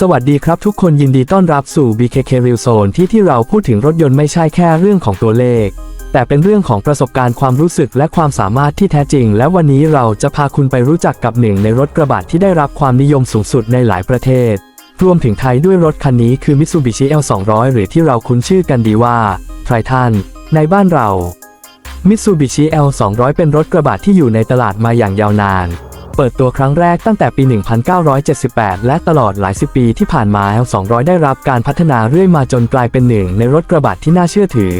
สวัสดีครับทุกคนยินดีต้อนรับสู่ BKK Real Zone ที่ที่เราพูดถึงรถยนต์ไม่ใช่แค่เรื่องของตัวเลข แต่เป็นเรื่องของประสบการณ์ความรู้สึกและความสามารถที่แท้จริง และวันนี้เราจะพาคุณไปรู้จักกับหนึ่งในรถกระบะที่ได้รับความนิยมสูงสุดในหลายประเทศ รวมถึงไทยด้วยรถคันนี้คือ Mitsubishi L200 หรือที่เราคุ้นชื่อกันดีว่า Triton ในบ้านเรา Mitsubishi L200 เป็นรถกระบะที่อยู่ในตลาดมาอย่างยาวนาน เปิดตัวครั้งแรกตั้งแต่ปี 1978 และตลอดหลายสิบปีที่ผ่านมา L200 ได้รับการพัฒนาเรื่อยมาจนกลายเป็นหนึ่งในรถกระบะที่น่าเชื่อถือ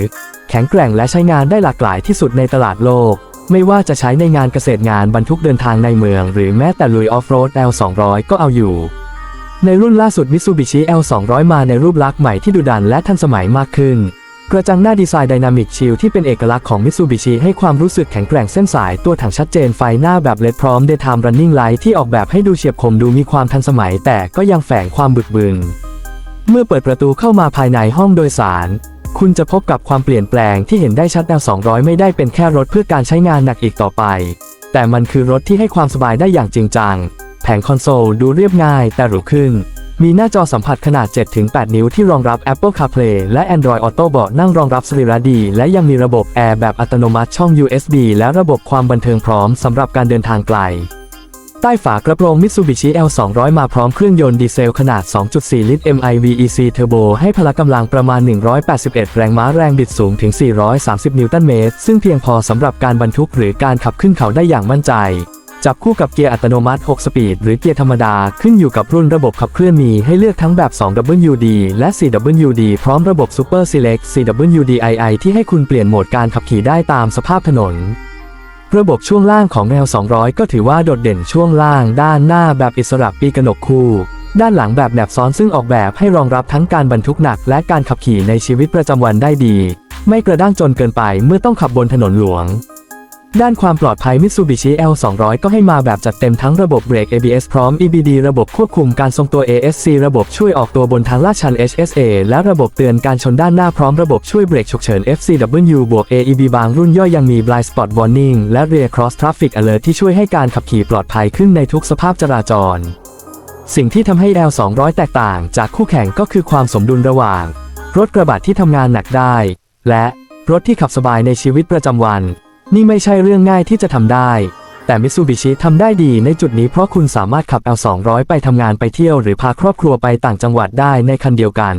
แข็งแกร่งและใช้งานได้หลากหลายที่สุดในตลาดโลก ไม่ว่าจะใช้ในงานเกษตรงานบรรทุกเดินทางในเมือง หรือแม้แต่ลุยออฟโรด L200 ก็เอาอยู่ ในรุ่นล่าสุด Mitsubishi L200 มาในรูปลักษณ์ใหม่ที่ดุดันและทันสมัยมากขึ้น กระจังหน้าดีไซน์ไดนามิกชิลที่เป็นเอกลักษณ์ของ Mitsubishi ให้ความรู้สึกแข็งแกร่งเส้นสายตัวถังชัดเจนไฟหน้าแบบเลดพร้อม Daytime Running Light ที่ออกแบบให้ดูเฉียบคมดูมีความทันสมัย แต่ก็ยังแฝงความบึกบึนเมื่อเปิดประตูเข้ามาภายในห้องโดยสาร คุณจะพบกับความเปลี่ยนแปลงที่เห็นได้ชัดแนว 200 ไม่ได้เป็นแค่รถเพื่อการใช้งานหนักอีกต่อไป แต่มันคือรถที่ให้ความสบายได้อย่างจริงจัง แผงคอนโซลดูเรียบง่ายแต่หรูขึ้น มีหน้าจอสัมผัสขนาด 7-8 นิ้วที่รองรับ Apple CarPlay และ Android Auto เบาะนั่งรองรับสรีระดี และยังมีระบบแอร์แบบอัตโนมัติช่อง USB และระบบความบันเทิงพร้อมสำหรับการเดินทางไกล ใต้ฝากระโปรง Mitsubishi L200 มาพร้อมเครื่องยนต์ดีเซลขนาด 2.4 ลิตร MIVEC Turbo ให้พละกำลังประมาณ 181 แรงม้าแรงบิดสูงถึง 430 นิวตันเมตร ซึ่งเพียงพอสำหรับการบรรทุกหรือการขับขึ้นเขาได้อย่างมั่นใจ จับคู่กับเกียร์อัตโนมัติ 6 สปีด หรือเกียร์ธรรมดา ขึ้นอยู่กับรุ่นระบบขับเคลื่อนมีให้เลือกทั้งแบบ 2WD และ 4WD พร้อมระบบ Super Select 4WDII ที่ให้คุณเปลี่ยนโหมดการขับขี่ได้ตามสภาพถนน ระบบช่วงล่างของแนว 200 ก็ถือว่าโดดเด่นช่วงล่าง ด้านหน้าแบบอิสระปีกนกคู่ ด้านหลังแบบแนบซ้อนซึ่งออกแบบให้รองรับทั้งการบรรทุกหนัก และการขับขี่ในชีวิตประจำวันได้ดี ไม่กระด้างจนเกินไปเมื่อต้องขับบนถนนหลวง ด้านความปลอดภัย Mitsubishi L200 ก็ให้มาแบบจัดเต็มทั้งระบบเบรก ABS พร้อม EBD ระบบควบคุมการทรงตัว ASC ระบบช่วยออกตัวบนทางลาดชัน HSA และระบบเตือนการชนด้านหน้าพร้อมระบบช่วยเบรกฉุกเฉิน FCW บวก AEB บางรุ่นย่อยยังมี Blind Spot Warning และ Rear Cross Traffic Alert ที่ช่วยให้การขับขี่ปลอดภัยขึ้นในทุกสภาพจราจร สิ่งที่ทำให้ L200 แตกต่างจากคู่แข่งก็คือความสมดุลระหว่าง รถกระบะที่ทำงานหนักได้ และรถที่ขับสบายในชีวิตประจำวัน นี่ไม่ใช่เรื่องง่ายที่จะทำได้ แต่ Mitsubishi ทำได้ดีในจุดนี้เพราะคุณสามารถขับ L200 ไปทำงานไปเที่ยวหรือพาครอบครัวไปต่างจังหวัดได้ในคันเดียวกัน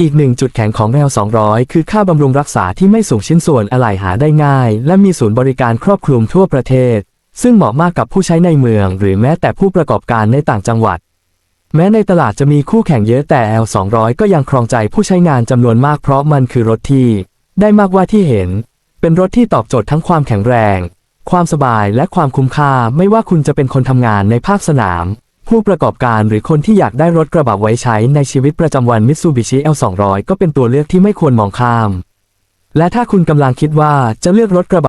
อีกหนึ่งจุดแข็งของ L200 คือค่าบำรุงรักษาที่ไม่สูงชิ้นส่วนอะไหล่หาได้ง่าย และมีศูนย์บริการครอบคลุมทั่วประเทศ ซึ่งเหมาะมากกับผู้ใช้ในเมือง หรือแม้แต่ผู้ประกอบการในต่างจังหวัดแม้ในตลาดจะมีคู่แข่งเยอะแต่ L200 ก็ยังครองใจผู้ใช้งานจำนวนมากเพราะมันคือรถที่ ได้มากกว่าที่เห็น เป็นรถที่ตอบโจทย์ทั้งความแข็งแรง ความสบายและความคุ้มค่าไม่ว่าคุณจะเป็นคนทำงานในภาคสนาม ผู้ประกอบการหรือคนที่อยากได้รถกระบะไว้ใช้ในชีวิตประจำวัน Mitsubishi L200 ก็เป็นตัวเลือกที่ไม่ควรมองข้าม และถ้าคุณกำลังคิดว่าจะเลือกรถกระบะ